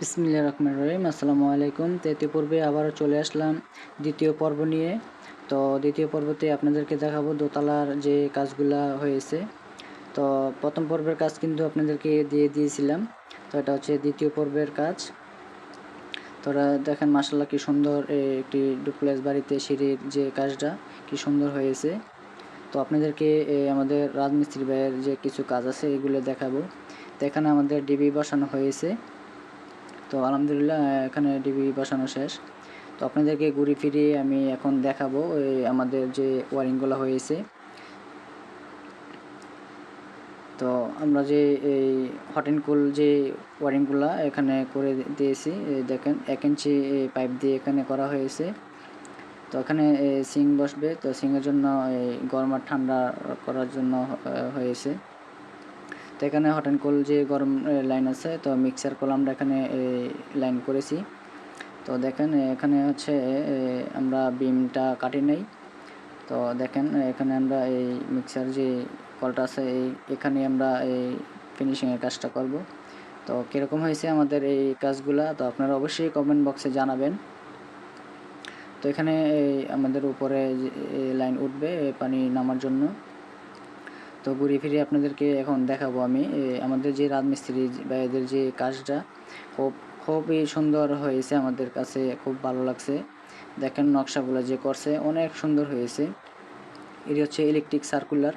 বিসমিল্লা রহমান রহিম। আসসালামু আলাইকুম। তো পূর্বে আবারও চলে আসলাম দ্বিতীয় পর্ব নিয়ে। তো দ্বিতীয় পর্বতে আপনাদেরকে দেখাবো দোতলার যে কাজগুলা হয়েছে। তো প্রথম পর্বের কাজ কিন্তু আপনাদেরকে দিয়ে দিয়েছিলাম। তো এটা হচ্ছে দ্বিতীয় পর্বের কাজ। তোরা দেখেন মাসাল্লাহ কি সুন্দর একটি ডুপ্লেক্স বাড়িতে সিঁড়ির যে কাজটা কি সুন্দর হয়েছে। তো আপনাদেরকে আমাদের রাজমিস্ত্রি ভাইয়ের যে কিছু কাজ আছে এগুলো দেখাবো। তো এখানে আমাদের ডিবি বসানো হয়েছে। তো আলহামদুলিল্লাহ, এখানে ডিবি বসানো শেষ। তো আপনাদেরকে ঘুরে ফিরিয়ে আমি এখন দেখাবো আমাদের যে ওয়ারিংগুলো হয়েছে। তো আমরা যে এই হট অ্যান্ড কুল যে ওয়ারিংগুলো এখানে করে দিয়েছি দেখেন, এক ইঞ্চি পাইপ দিয়ে এখানে করা হয়েছে। তো এখানে সিং বসবে, তো সিংয়ের জন্য এই গরম আর ঠান্ডা করার জন্য হয়েছে। তো এখানে হট অ্যান্ড কোল যে গরম লাইন আছে, তো মিক্সার কল আমরা এখানে লাইন করেছি। তো দেখেন এখানে হচ্ছে আমরা বিমটা কাটি নেই। তো দেখেন এখানে আমরা এই মিক্সার যে কলটা আছে, এই এখানে আমরা এই ফিনিশিংয়ের কাজটা করব। তো কীরকম হয়েছে আমাদের এই কাজগুলা, তো আপনারা অবশ্যই কমেন্ট বক্সে জানাবেন। তো এখানে আমাদের উপরে লাইন উঠবে পানি নামার জন্য। তো ঘুরে ফিরে আপনাদেরকে এখন দেখাবো আমি। আমাদের যে রাজমিস্ত্রি বা এদের যে কাজটা, খুব, খুবই সুন্দর হয়েছে আমাদের কাছে, খুব ভালো লাগছে। দেখেন নকশাগুলো যে করছে, অনেক সুন্দর হয়েছে। এটি হচ্ছে ইলেকট্রিক সার্কুলার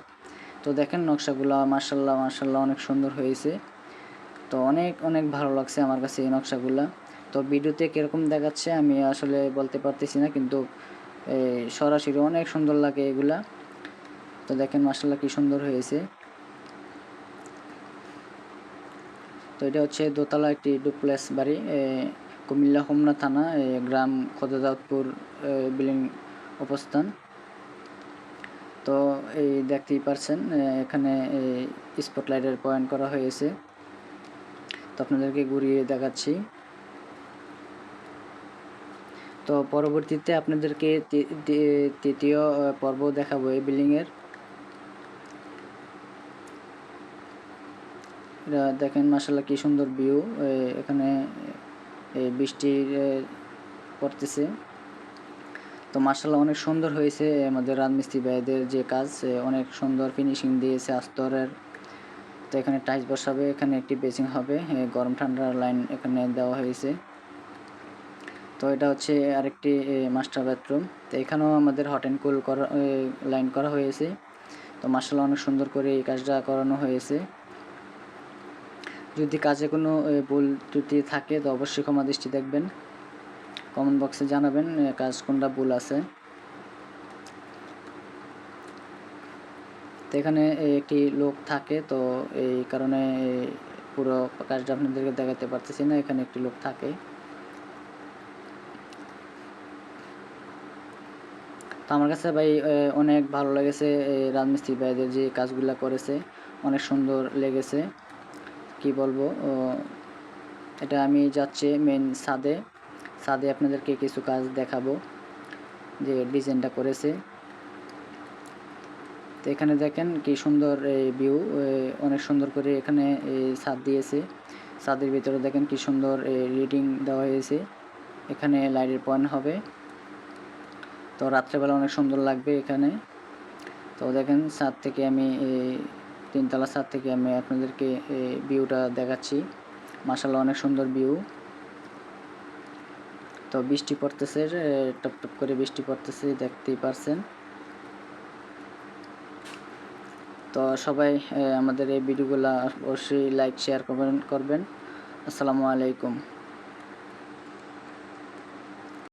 তো দেখেন নকশাগুলো মার্শাল্লাহ মার্শাল্লাহ অনেক সুন্দর হয়েছে। তো অনেক অনেক ভালো লাগছে আমার কাছে এই নকশাগুলো। তো ভিডিওতে কীরকম দেখাচ্ছে আমি আসলে বলতে পারতেছি না, কিন্তু সরাসরি অনেক সুন্দর লাগে এগুলা। তো দেখেন মাসাল্লাহ কি সুন্দর হয়েছে। তো এটা হচ্ছে দোতলা একটি ডুপ্লেস বাড়ি কুমিল্লা হোমনা থানা গ্রাম খোদাদাউদপুর বিল্ডিং অবস্থান। তো এই দেখতেই পারছেন এখানে স্পটলাইটের পয়েন্ট করা হয়েছে। তো আপনাদেরকে ঘুরিয়ে দেখাচ্ছি। তো পরবর্তীতে আপনাদেরকে তৃতীয় পর্ব দেখাবো এই বিল্ডিংয়ের। এটা দেখেন মাসাল্লাহ কি সুন্দর ভিউ এখানে বৃষ্টি পড়তেছে। তো মাসাল্লাহ অনেক সুন্দর হয়েছে আমাদের রাজমিস্ত্রি ভাইদের যে কাজ অনেক সুন্দর ফিনিশিং দিয়েছে আস্তরের। তো এখানে টাইস বসাবে, এখানে একটি বেসিং হবে গরম ঠান্ডার লাইন এখানে দেওয়া হয়েছে। তো এটা হচ্ছে আরেকটি মাস্টার বাথরুম তো এখানেও আমাদের হট অ্যান্ড কুল করা লাইন করা হয়েছে। তো মাসাল্লাহ অনেক সুন্দর করে এই কাজটা করানো হয়েছে। যদি কাজে কোনো ভুল ত্রুটি থাকে, তো অবশ্যই ক্ষমা দৃষ্টি দেখবেন। কমেন্ট বক্সে জানাবেন কাজ কোনটা ভুল আছে। তো এখানে একটি লোক থাকে, তো এই কারণে পুরো কাজটা আপনাদেরকে দেখাতে পারতেছি না, এখানে একটি লোক থাকে। তো আমার কাছে ভাই অনেক ভালো লেগেছে রাজমিস্ত্রি ভাইদের যে কাজগুলো করেছে, অনেক সুন্দর লেগেছে। কি বলব এটা আমি যাচ্ছি মেন সাদে সাদে আপনাদেরকে কিছু কাজ দেখাবো, যে ডিজাইনটা করেছে। তো এখানে দেখেন কি সুন্দর এই ভিউ অনেক সুন্দর করে এখানে ছাদ দিয়েছে। ছাদের ভিতরে দেখেন কি সুন্দর রিডিং দেওয়া হয়েছে। এখানে লাইটের পয়েন্ট হবে। তো রাত্রেবেলা অনেক সুন্দর লাগবে এখানে। তো দেখেন ছাদ থেকে আমি তিনতলা ছাদ থেকে আমি আপনাদেরকে ভিউটা দেখাচ্ছি। মাসাল্লাহ অনেক সুন্দর ভিউ তো বৃষ্টি পড়তেছে টপ টপ করে বৃষ্টি পড়তেছে, দেখতেই পারছেন। তো সবাই আমাদের এই ভিডিওগুলো অবশ্যই লাইক শেয়ার করবেন করবেন। আসসালামু আলাইকুম।